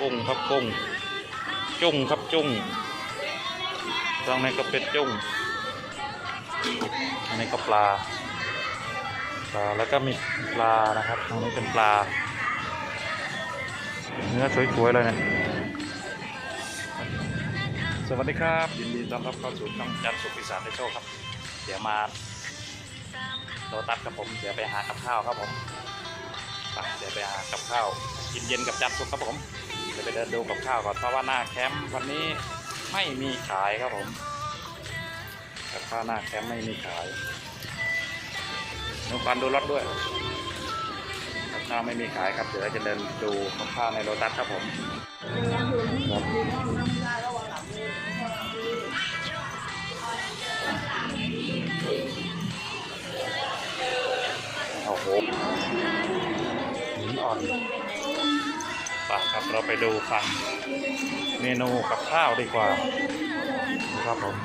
กุ้งครับกุ้ง จุ้งครับจุ้งตรงนี้ก็เป็นจุ้งอันนี้ก็ปลาปลาแล้วก็มีปลานะครับตรงนี้เป็นปลา เนื้อสวยๆเลยเนะสวัสดีครับยินดีต้อนรับเข้าสู่ช่องจันทร์สุขพิสารในโชคครับ เดี๋ยวมาโรตัสครับผมเดี๋ยวไปหากับข้าวครับผมไปเดี๋ยวไปหากับข้าวกินเย็นกับจันทร์สุขครับผม ไปเดินดูกับข้าวก่อนเพราะว่าหน้าแคมป์วันนี้ไม่มีขายครับผมกับข้าวหน้าแคมป์ไม่มีขายดูฟันดูรถด้วยกับข้าวไม่มีขายครับเดี๋ยวเราจะเดินดูกับข้าวในโรตัสครับผมโอ้โหหินอ่อน ไปครับเราไปดูฝั่งเมนูกับข้าวดีกว่านะครับผม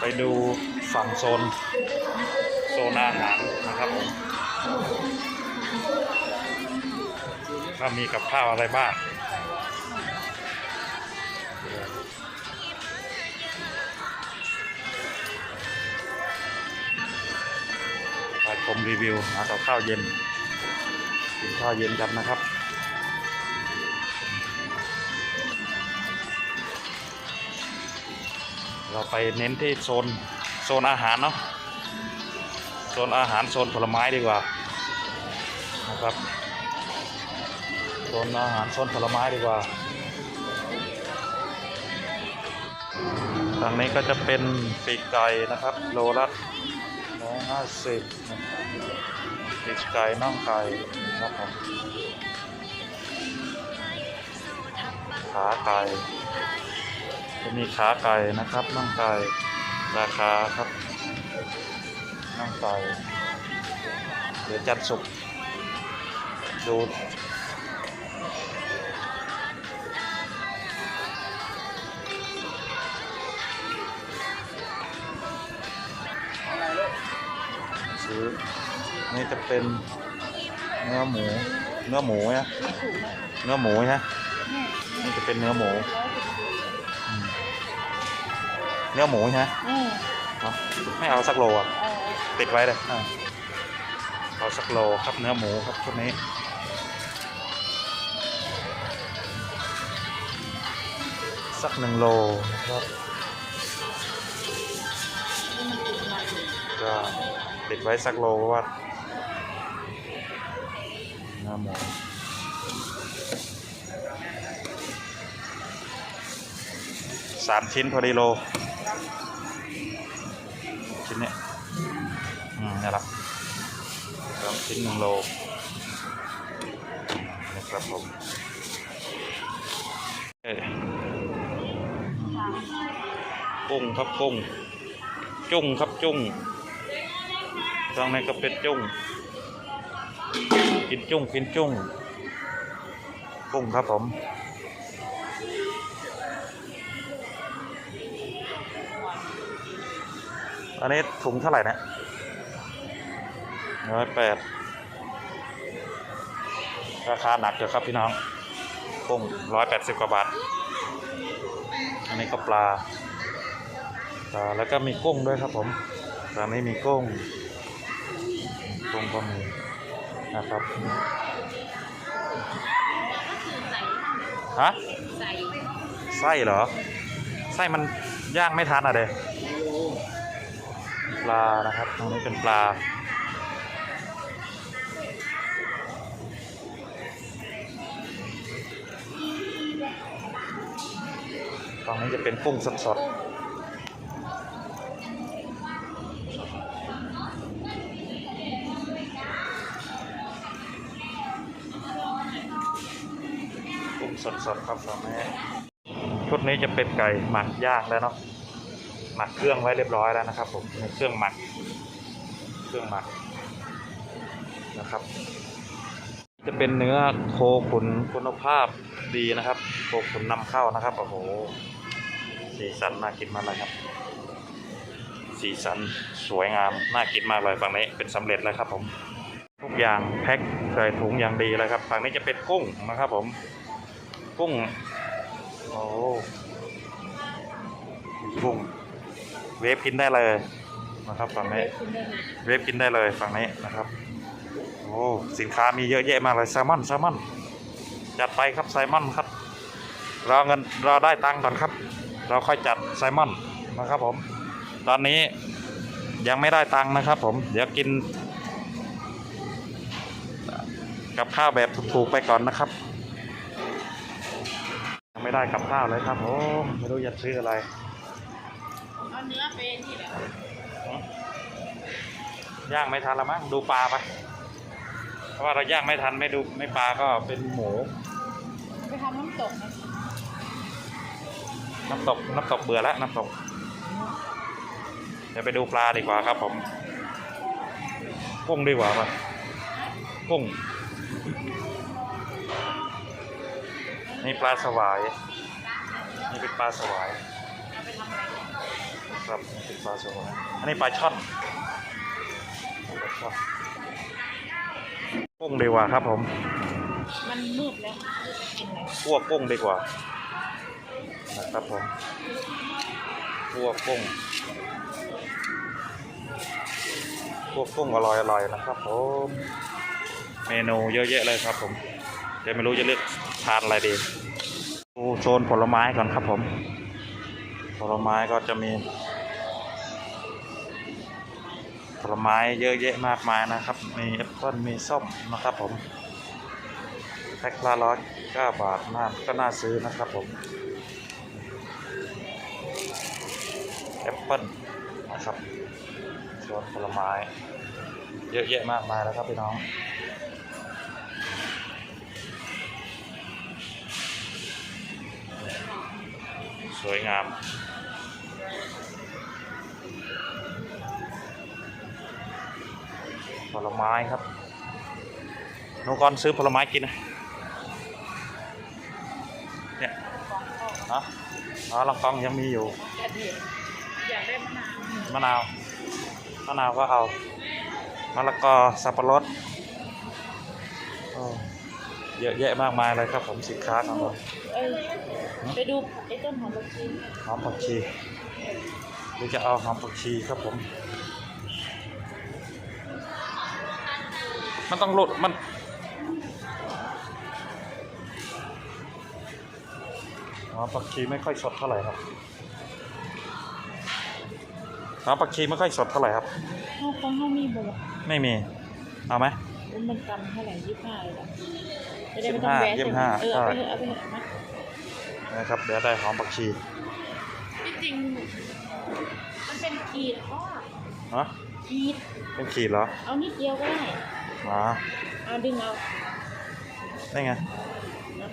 ไปดูฝั่งโซนโซนอาหารนะครับผมว่ามีกับข้าวอะไรบ้างไปชมรีวิวหากับข้าวเย็น ข้าวเย็นกันนะครับ เราไปเน้นที่โซนโซนอาหารเนาะโซนอาหารโซนผลไม้ดีกว่านะครับโซนอาหารโซนผลไม้ดีกว่าทางนี้ก็จะเป็นปีกไก่นะครับ โลละ ร้อยห้าสิบปีกไก่น่องไก่นะครับผมขาไก่จะมีขาไก่นะครับน่องไก่ราคาครับน่องไก่เดี๋ยวจัดสุกดู ซื้อ นี่จะเป็นเนื้อหมู เนื้อหมูนะเนื้อหมูนะนี่จะเป็นเนื้อหมูอืมเนื้อหมูใช่ไหมอืมเนาะไม่เอาสักโลอะเออติดไว้เลยอะเอาสักโลครับเนื้อหมูครับชุดนี้สักหนึ่งโลนะครับก็ ติดไว้สักโลเพราะว่าเนื้อหมูสามชิ้นพอดีโล ชิ้นเนี้ยอืมนี่แหละสามชิ้นหนึ่งโลนะครับผมเอ้ยกุ้งครับกุ้งจุ้งครับจุ้ง ตรงนี้ก็เป็นจุ้งกินจุ้งกินจุ้งกุ้งครับผมอันนี้ถุงเท่าไหร่นะร้อยแปดราคาหนักเดี๋ยวครับพี่น้องกุ้งร้อยแปดสิบกว่าบาท อันนี้ก็ปลาปลาแล้วก็มีกุ้งด้วยครับผมตอนนี้มีกุ้ง กุ้งก็มีนะครับฮะใส่ไส้เหรอ ไส้มันย่างไม่ทันอะเด้ปลานะครับตรงนี้เป็นปลาตรงนี้จะเป็นกุ้งสดๆ สดๆครับตรงนี้ชุดนี้จะเป็นไก่หมักย่างแล้วเนาะหมักเครื่องไว้เรียบร้อยแล้วนะครับผมเครื่องหมัก เครื่องหมักนะครับ จะเป็นเนื้อโคขุนคุณภาพดีนะครับ โคขุนนำเข้านะครับโอ้โหสีสันน่ากินมากเลยครับ สีสันสวยงามน่ากินมากเลยฝั่งนี้เป็นสำเร็จแล้วครับผมทุกอย่างแพ็คใส่ถุงอย่างดีเลยครับ ฝั่งนี้จะเป็นกุ้งนะครับผม กุ้ง โอ้กุ้ง เวฟกินได้เลยนะครับฝั่งนี้ เวฟกินได้เลยฝั่งนี้นะครับ โอ้ สินค้ามีเยอะแยะมากเลยแซลมอนแซลมอน จัดไปครับแซลมอนครับรอเงินรอได้ตังค์ก่อนครับ เราค่อยจัดแซลมอนนะครับผม ตอนนี้ยังไม่ได้ตังค์นะครับผม เดี๋ยวกิน กับข้าวแบบถูกๆไปก่อนนะครับยัง ไม่ได้กับข้าวเลยครับผมไม่รู้จะซื้ออะไรเอาเนื้อไปนี่แหละย่างไม่ทันละมั้งดูปลาไปเพราะว่าเราย่างไม่ทันไม่ดูไม่ปลาก็เป็นหมูไปทำน้ำตกนะน้ำตกน้ำตกเบื่อแล้วน้ำตกเดี๋ยวไปดูปลาดีกว่าครับผมกุ้งดีกว่าปะกุ้ง นี่ปลาสวาย นี่เป็นปลาสวายเอาไปทำอะไรเนี่ยครับนี่เป็นปลาสวายอันนี้ปลาช่อนปลาช่อนกุ้งดีกว่าครับผม มันมืดแล้วจะกินอะไรคั่วกุ้งดีกว่านะครับผมคั่วกุ้งคั่วกุ้งอร่อยอร่อยๆนะครับผม เมนูเยอะแยะเลยครับผม เดี๋ยวไม่รู้จะเลือกทานอะไรดีดูโซนผลไม้ก่อนครับผม ผลไม้ก็จะมี ผลไม้เยอะแยะมากมายนะครับ มีแอปเปิ้ลมีส้มนะครับผมแพ็คละร้อยเก้าบาทน่าก็น่าซื้อนะครับผมแอปเปิ้ลนะครับส่วนผลไม้ เยอะแยะมากมายแล้วครับพี่น้อง สวยงาม ผลไม้ครับนูก่อนซื้อผลไม้กินนะเนี่ยกองเข้าเนะอ๋อลองกองยังมีอยู่ อยากได้มะนาว มะนาว มะนาวก็เอา มะละกอ สับปะรดโอ้ เยอะแยะมากมายเลยครับ ผมสินค้าของเราเอ้ยไปดูไอ้ต้นหอมผักชีหอมผักชีหรือจะเอาหอมผักชีครับผม มันต้องลดมันหอมผักชีไม่ค่อยสดเท่าไหร่ครับหอมผักชีไม่ค่อยสดเท่าไหร่ครับข้าวของข้าวมีบ่ล่ะไม่มี เอาไหม อุ้ยมันกำเท่าไหร่ยี่สิบห้าเลยเหรอจะได้ไม่ต้องแวะยี่ใช่สิบไหมห้าเออเอาไปเถอะเอาไปเถอะนะนะครับเดี๋ยวได้หอมผักชีที่จริง มันเป็นขีดพ่อเนาะขีดเป็นขีดเหรอ เอานิดเดียวก็ได้อ๋อเอาดึงเอาได้ไงนะ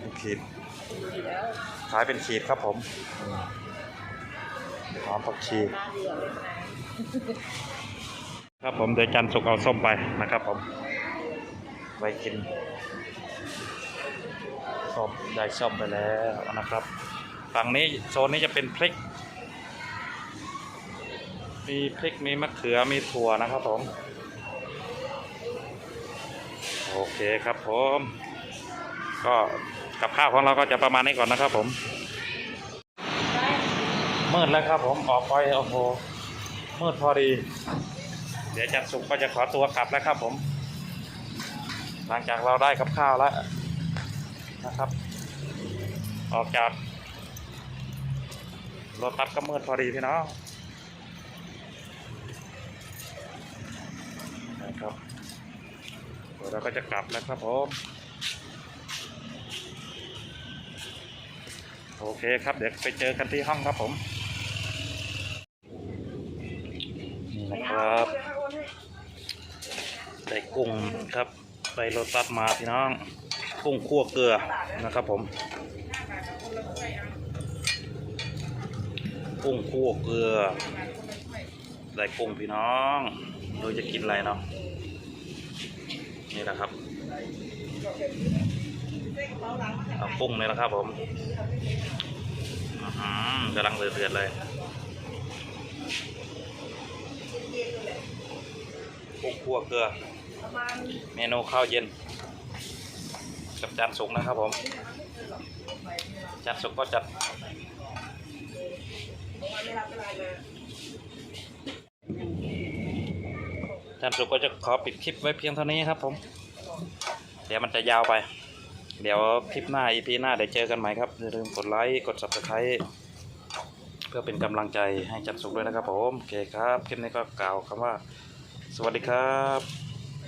เป็นขีดขีดแล้วขายเป็นขีดครับผมหอมผักชี ครับผมเดี๋ยวจันทร์สุกเอาส้มไปนะครับผมไว้กินส้มได้ส้มไปแล้วนะครับฝั่งนี้โซนนี้จะเป็นพริก มีพริกมีมะเขือมีถั่วนะครับผมโอเคครับผม ก็กับข้าวของเราก็จะประมาณนี้ก่อนนะครับผมมืดแล้วครับผมออกไปโอ้โหมืดพอดี เดี๋ยวจันทร์สุกก็จะขอตัวกลับแล้วครับผม หลังจากเราได้กับข้าวแล้วนะครับ ออกจากรถตัดก็มืดพอดีพี่น้องนะครับเราก็จะกลับแล้วครับผมโอเคครับ เดี๋ยวไปเจอกันที่ห้องครับผม นี่นะครับ ได้กุ้งครับ ไปโรตัสมาพี่น้องกุ้งคั่วเกลือนะครับผมกุ้งคั่วเกลือได้กุ้งพี่น้องโดยจะกินอะไรเนาะนี่แหละครับเอากุ้งเลยนะครับผมกำลังเดือดๆเลยกุ้งคั่วเกลือ เมนูข้าวเย็น กับจานสุกนะครับผมจานสุกก็จัดจานสุกก็จะขอปิดคลิปไว้เพียงเท่านี้ครับผม เดี๋ยวมันจะยาวไป เดี๋ยวคลิปหน้า EP หน้าเดี๋ยวเจอกันใหม่ครับอย่าลืมกดไลค์กด subscribe เพื่อเป็นกำลังใจให้จันสุกด้วยนะครับผม โอเคครับ คลิปนี้ก็กล่าวคำว่า สวัสดีครับ